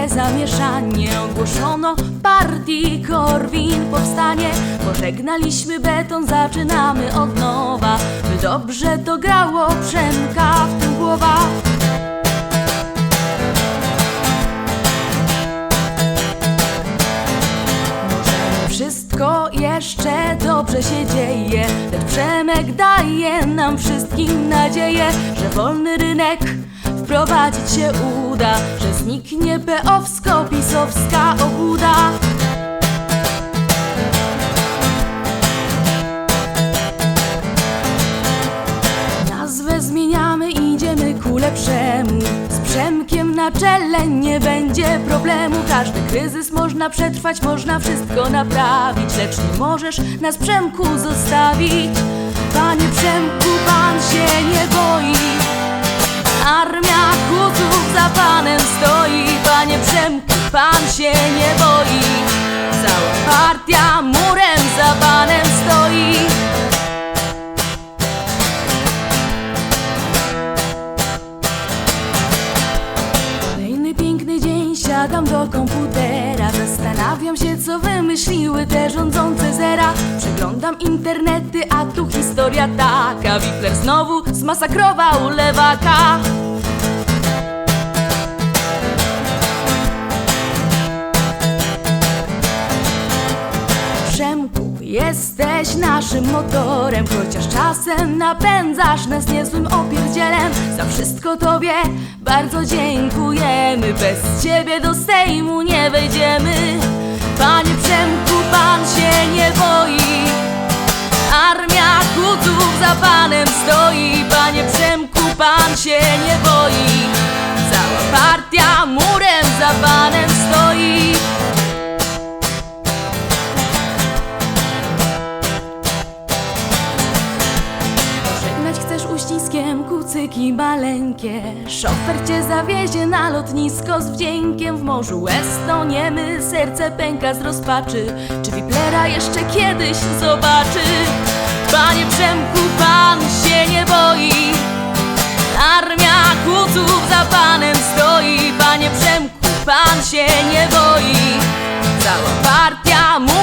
wielkie zamieszanie Ogłoszono. Partii Korwin powstanie. Pożegnaliśmy beton, zaczynamy od nowa. By dobrze to grało Przemka w tym głowa. Wszystko jeszcze dobrze się dzieje. Lecz Przemek daje nam wszystkim nadzieję Że wolny rynek wprowadzić się uda Że zniknie peowsko-pisowska obłuda. Nazwę zmieniamy, idziemy ku lepszemu. Z Przemkiem na czele nie będzie problemu. Każdy kryzys można przetrwać, można wszystko naprawić. Lecz nie możesz nas Przemku zostawić. Panie Przemku, pan się nie boi Armia kłusów za panem stoi. Panie Przemku, pan się nie boi. Cała partia murem za panem stoi. Kolejny piękny dzień, siadam do komputera Zastanawiam się, co wymyśliły te rządzące zera. Przeglądam internety, a tu historia taka. Wikler znowu zmasakrował lewaka. Przemku, jesteś naszym motorem Chociaż czasem napędzasz nas niezłym opierdzielem wszystko Tobie. Bardzo dziękujemy Bez Ciebie do Sejmu nie wejdziemy. Panie Przemku, Pan się nie boi. Armia kuców za Panem stoi. Panie Przemku, Pan się nie boi. Cała partia krokiem kucyki baleńkie Szofer cię zawiezie na lotnisko z wdziękiem. W morzu łezną niemy, serce pęka z rozpaczy. Czy Wiplera jeszcze kiedyś zobaczy? Panie Przemku, pan się nie boi. Armia kuców za panem stoi. Panie Przemku, pan się nie boi. Cała partia mu